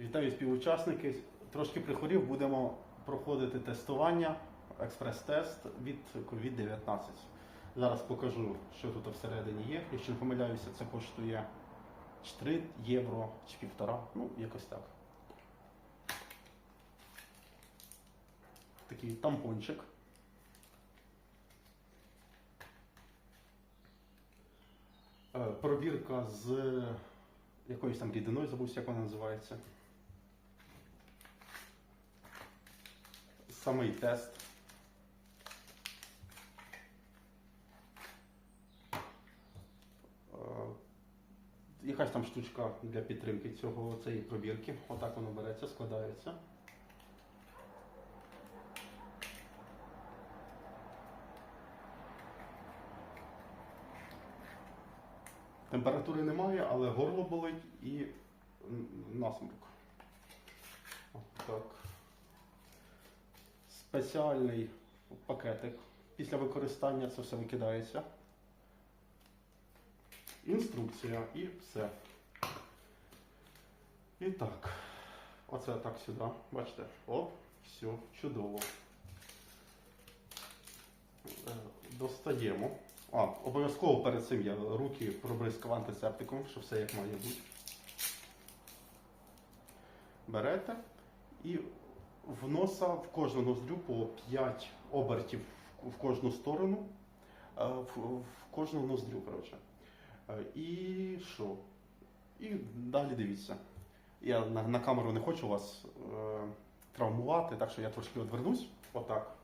Вітаю співучасники. Трошки прихворів, будемо проходити тестування, експрес-тест від COVID-19. Зараз покажу, що тут всередині є. Якщо не помиляюся, це коштує 3 євро чи півтора, ну якось так. Такий тампончик. Е, Пробірка з якоюсь там рідиною, забувся, як вона називається. Самий тест. Е, Якась там штучка для підтримки цього цієї пробірки. Отак воно береться, складається. Температури немає, але горло болить і насморк. От так. Спеціальний пакетик. Після використання це все викидається. Інструкція і все. І так. Оце так сюди. Бачите? О, все, чудово. Е, Достаємо. А, обов'язково перед цим я руки пробризкав антисептиком, щоб все як має бути. Берете і в носа в кожну ноздрю по 5 обертів в кожну сторону, е, в, кожну ноздрю, коротше. Е, І що? І далі дивіться. Я на, на камеру не хочу вас е, травмувати, так що я трошки відвернусь. Отак.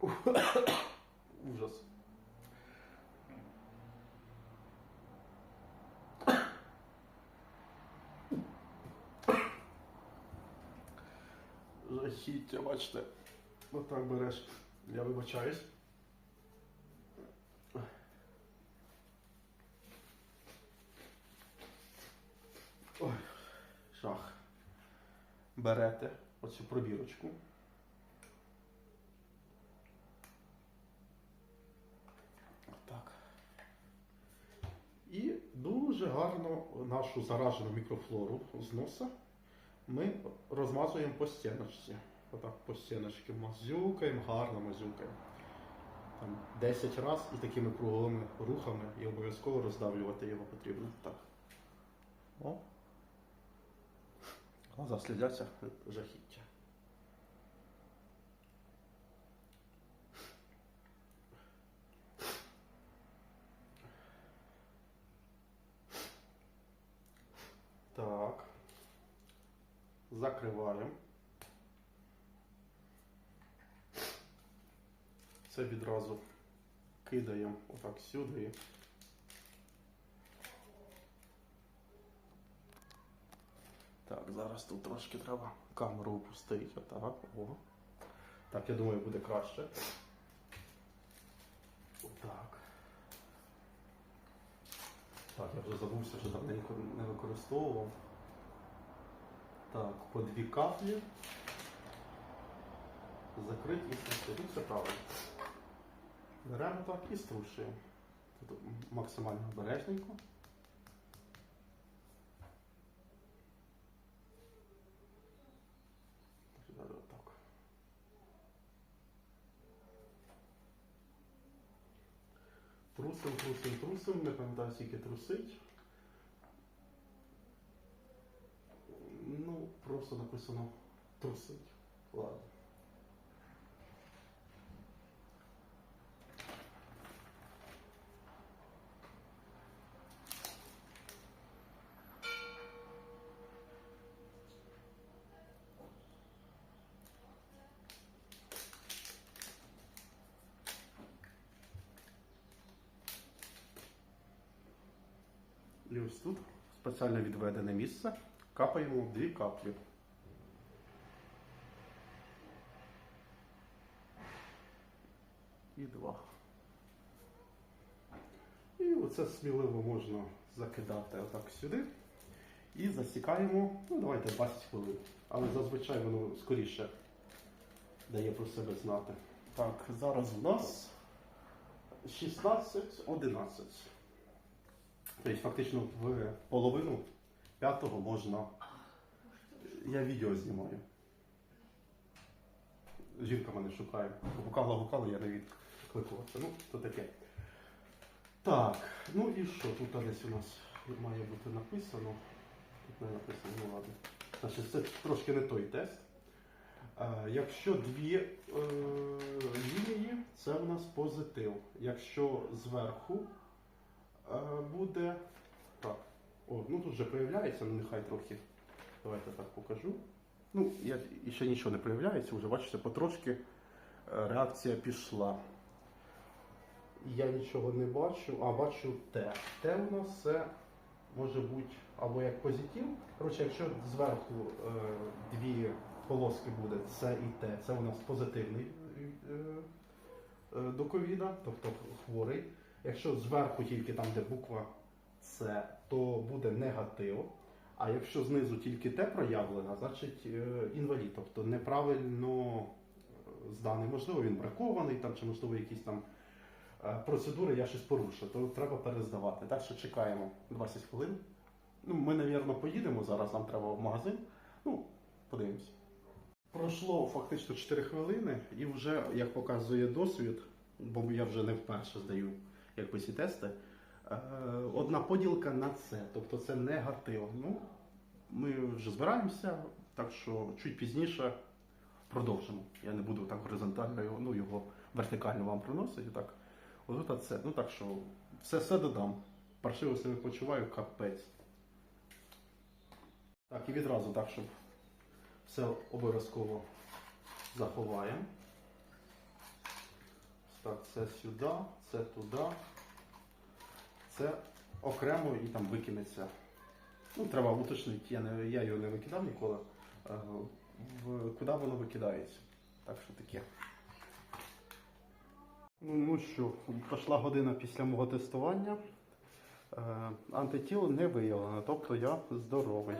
Ужас. Жахіття, бачите. Отак береш. Я вибачаюсь. Ой, жах. Берете оцю пробірочку. Так. І дуже гарно нашу заражену мікрофлору з носа ми розмазуємо по стіночці. Отак по стіночці мазюкаємо, гарно мазюкаємо. Там 10 разів і такими круговими рухами і обов'язково роздавлювати його потрібно. Так. О. Глаза слідяться жахіття. Так. Закриваємо. Це відразу кидаємо отак сюди. Так, зараз тут трошки треба камеру опустити. Отак. О. Так, я думаю, буде краще. Отак. Так, я вже забувся, що давненько не використовував. Так, по дві каплі. Закрить і струшити. Тут все правильно. Беремо так і струшуємо. Тут максимально обережненько. Трусим, трусим, трусим, не пам'ятаю, скільки трусить. Ну, просто написано трусить. Ладно. І ось тут спеціально відведене місце. Капаємо дві каплі. І два. І оце сміливо можна закидати отак сюди. І засікаємо, ну давайте 20 хвилин. Але зазвичай воно скоріше дає про себе знати. Так, зараз у нас 16, 11. Тобто фактично в половину п'ятого можна. Я відео знімаю. Жінка мене шукає. Гукала, гукала, я не відкликувався. Ну, то таке. Так, ну і що? Тут десь у нас має бути написано. Тут не написано, ну ладно. Значить, це трошки не той тест. Е, Якщо дві е, лінії, це у нас позитив. Якщо зверху е, буде. Так. О, ну тут вже проявляється, ну нехай трохи. Давайте так покажу. Ну, я, ще нічого не проявляється, вже бачите, потрошки е, реакція пішла. Я нічого не бачу, а бачу те. Те у нас це може бути або як позитив. Коротше, якщо зверху е, дві полоски буде це і те, це у нас позитивний е, е, до ковіда, тобто хворий. Якщо зверху тільки там, де буква С, то буде негатив. А якщо знизу тільки те проявлено, значить е, інвалід, тобто неправильно е, зданий. Можливо, він бракований, там, чи можливо якісь там е, процедури я щось порушив, то треба перездавати. Так що чекаємо 20 хвилин. Ну, ми, напевно, поїдемо зараз, нам треба в магазин. Ну, подивимось. Пройшло фактично 4 хвилини, і вже, як показує досвід, бо я вже не вперше здаю якби ці тести. Е, Одна поділка на це, тобто це негатив. Ну, ми вже збираємося, так що чуть пізніше продовжимо. Я не буду так горизонтально його, ну, його вертикально вам приносити. Так. Отут це. Ну так що все, все додам. Паршиво себе почуваю, капець. Так, і відразу так, щоб все обов'язково заховаємо. Так, це сюди, це туди. Це окремо і там викинеться. Ну, треба уточнити, я, не, я його не викидав ніколи. Е, куди воно викидається. Так що таке. Ну, ну що, пройшла година після мого тестування. Е, антитіл не виявлено, тобто я здоровий.